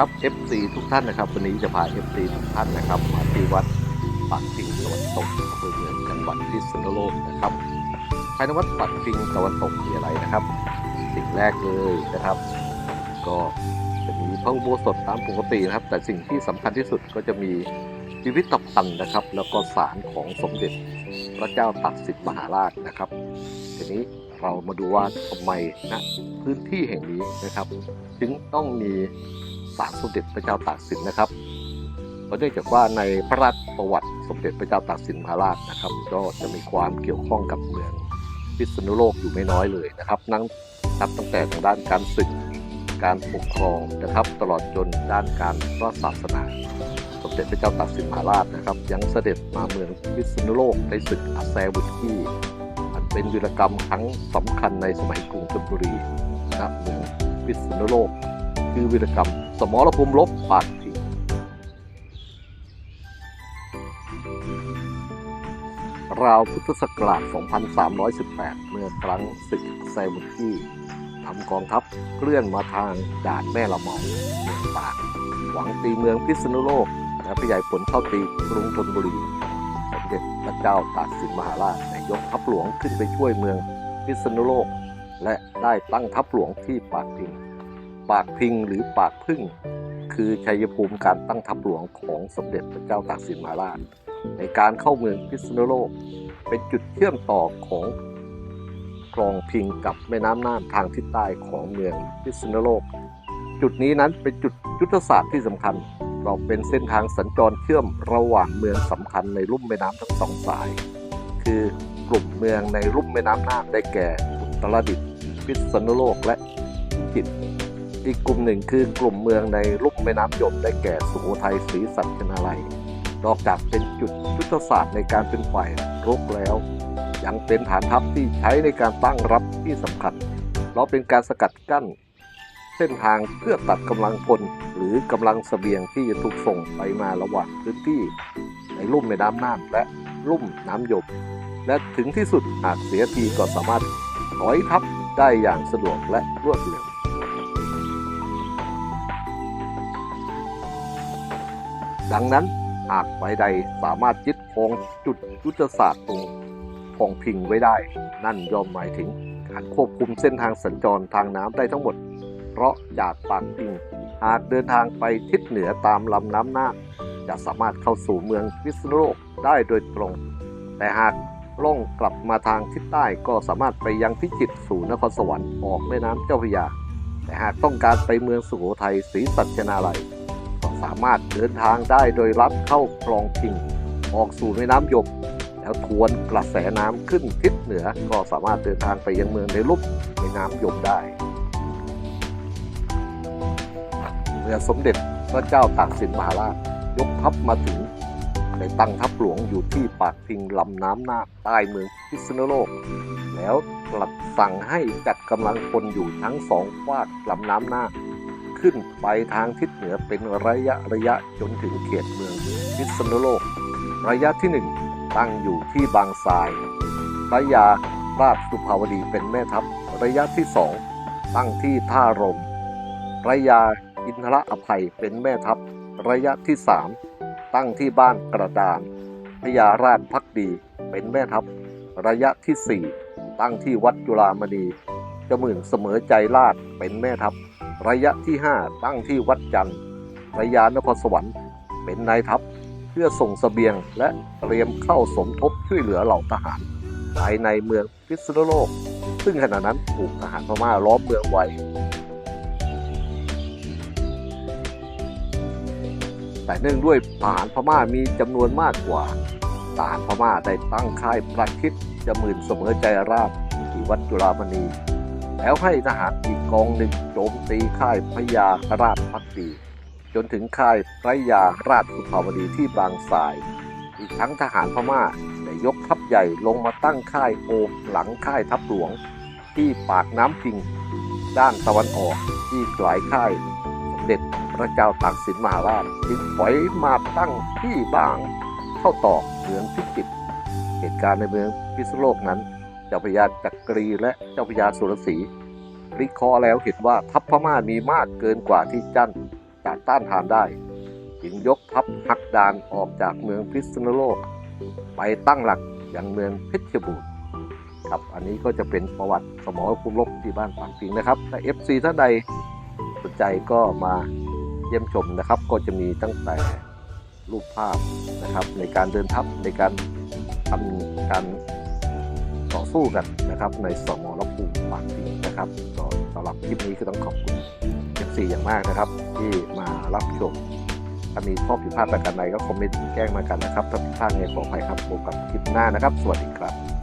ครับ FC ทุกท่านนะครับ วันนี้จะพา FC ทุกท่านนะครับมาที่วัดปากพิงตะวันตกอำเภอเมืองจังหวัดพิษณุโลกนะครับภายในวัดปากพิงตะวันตกมีอะไรนะครับ สิ่งแรกเลยนะครับ ก็จะมีพระอุโบสถตามปกตินะครับ แต่สิ่งที่สำคัญที่สุดก็จะมีพิพิธภัณฑ์นะครับ แล้วก็ศาลของสมเด็จพระเจ้าตากสินมหาราชนะครับทีนี้เรามาดูว่าทำไมนะพื้นที่แห่งนี้นะครับจึงต้องมี ศาลสมเด็จพระเจ้าตากสินนะครับเพราะเนื่องจากว่าในพระราชประวัติสมเด็จพระเจ้าตากสินมหาราชนะครับ ก็จะมีความเกี่ยวข้องกับเมืองพิษณุโลกอยู่ไม่น้อยเลยนะครับนั่งนับตั้งแต่ทางด้านการศึกการปกครองนะครับ ตลอดจนด้านการพระศาสนา สมเด็จพระเจ้าตากสินมหาราชนะครับ ยังเสด็จมาเมืองพิษณุโลกในศึกอาแซวุกี้อันเป็นวีรกรรมครั้งสำคัญในสมัยกรุงธนบุรีนะเมืองพิษณุโลก คือวีรกรรม สมรภูมิรบปากพิงราวพุทธศักราช 2318 เมื่อครั้งศึกไซบุกี้ทำกองทัพเคลื่อนมาทางด่านแม่ละเมาเมืองตาก หวังตีเมืองพิษณุโลกและขยายผลเข้าตีกรุงธนบุรีสมเด็จพระเจ้าตากสินมหาราชได้ยกทัพหลวงขึ้นไปช่วยเมืองพิษณุโลก และได้ตั้งทัพหลวงที่ปากพิง ปากพิงหรือปากพึ่ง คือชัยภูมิการตั้งทัพหลวงของสมเด็จพระเจ้าตากสินมหาราช ในการเข้าเมืองพิษณุโลก เป็นจุดเชื่อมต่อของคลองพิงกับแม่น้ำน่านทางทิศใต้ของเมืองพิษณุโลก จุดนี้นั้นเป็นจุดยุทธศาสตร์ที่สำคัญเราเป็นเส้นทางสัญจรเชื่อมระหว่างเมืองสำคัญในลุ่มแม่น้ำทั้งสองสาย คือกลุ่มเมืองในลุ่มแม่น้ำน่านได้แก่อุตรดิตถ์พิษณุโลกและพิจิตร อีกกลุ่มหนึ่งคือกลุ่มเมืองในลุ่มแม่น้ำยมได้แก่สุโขทัยศรีสัชนาลัยนอกจากเป็นจุดยุทธศาสตร์ในการเป็นฝ่ายรบแล้ว ยังเป็นฐานทัพที่ใช้ในการตั้งรับที่สำคัญเพราะเป็นการสกัดกั้น เส้นทางเพื่อตัดกำลังพลหรือกำลังเสบียงที่จะถูกส่งไปมาระหว่างพื้นที่ในลุ่มแม่น้ำน่านและลุ่มน้ำยม และถึงที่สุดหากเสียทีก็สามารถถอยทัพได้อย่างสะดวกและรวดเร็ว ดังนั้นหากฝ่ายใดสามารถยึดครองจุดยุทธศาสตร์ตรงคลองพิงไว้ได้ นั่นย่อมหมายถึงการควบคุมเส้นทางสัญจรทางน้ำได้ทั้งหมด เพราะจากปากพิงหากเดินทางไปทิศเหนือตามลำน้ำน่านจะสามารถเข้าสู่เมืองพิษณุโลกได้โดยตรง แต่หากล่องกลับมาทางทิศใต้ก็สามารถไปยังพิจิตรสู่นครสวรรค์ออกแม่น้ำเจ้าพระยา แต่หากต้องการไปเมืองสุโขทัยศรีสัชนาลัย สามารถเดินทางได้โดยลัดเข้าคลองพิงออกสู่แม่น้ำยม แล้วทวนกระแสน้ำขึ้นทิศเหนือก็สามารถเดินทางไปยังเมืองในลุ่มแม่น้ำยมได้เมื่อสมเด็จพระเจ้าตากสินมหาราชยกทัพมาถึงได้ตั้งทัพหลวงอยู่ที่ปากพิงลำน้ำหน้าใต้เมืองพิษณุโลก แล้วตรัสสั่งให้จัดกำลังพลอยู่ทั้งสองฝากลำน้ำหน้า ขึ้นไปทางทิศเหนือเป็นระยะระยะจนถึงเขตเมืองพิษณุโลก ระยะที่หนึ่งตั้งอยู่ที่บางทราย ระยาราชสุภาวดีเป็นแม่ทัพ ระยะที่สองตั้งที่ท่ารม ระยาอินทรอภัยเป็นแม่ทัพ ระยะที่สามตั้งที่บ้านกระดานพญาราชพักดีเป็นแม่ทัพ ระยะที่สี่ตั้งที่วัดจุฬามณีจมื่นเสมอใจราชเป็นแม่ทัพ ระยะที่ 5 ตั้งที่วัดจันทร์ระยานครสวรรค์เป็นนายทัพ เพื่อส่งเสบียงและเตรียมเข้าสมทบช่วยเหลือเหล่าทหาร ภายในเมืองพิษณุโลก ซึ่งขณะนั้นถูกทหารพม่าล้อมเมืองไว้แต่เนื่องด้วยทหารพม่ามีจำนวนมากกว่าทหารพม่าได้ตั้งค่ายประคิดจะหมื่นเสมอใจราชที่วัดจุฬามณี แล้วให้ทหารอีกกองหนึ่งโจมตีค่ายพระยาราชพักดี จนถึงค่ายพระยาราชสุภาวดีที่บางทราย อีกทั้งทหารพม่าได้ยกทัพใหญ่ลงมาตั้งค่ายโอมหลังค่ายทัพหลวง ที่ปากน้ำพิง ด้านตะวันออกที่หลายค่ายสมเด็จพระเจ้าตากสินมหาราชจึงถอยมาตั้งที่บาง เข้าต่อเมืองพิจิตรเหตุการณ์ในเมืองพิษณุโลกนั้น เจ้าพระยาจักรีและเจ้าพระยาสุรศรีวิคราะห์แล้วเห็นว่าทัพพม่ามีมากเกินกว่าที่จั่นจะต้านทานได้ จึงยกทัพหักดานออกจากเมืองพิษณุโลก ไปตั้งหลักอยังเมืองเพชรบูรณ์ครับอันนี้ก็จะเป็นประวัติสมรภูมิรบที่บ้านปางปิงนะครับถ้า FC ท่านใดสนใจก็มาเยี่ยมชมนะครับ ก็จะมีตั้งแต่รูปภาพนะครับในการเดินทัพในการทำการ สู้กันนะครับในสมรภูมิปางปิงนะครับก็สำหรับคลิปนี้คือต้องขอบคุณ FC อย่างมากนะครับ ที่มารับชมถ้ามีข้อผิดพลาดประการใดก็คอมเมนต์แจ้งมากันนะครับถ้าผิดพลาดไงขออภัยครับพบกับคลิปหน้านะครับ สวัสดีครับ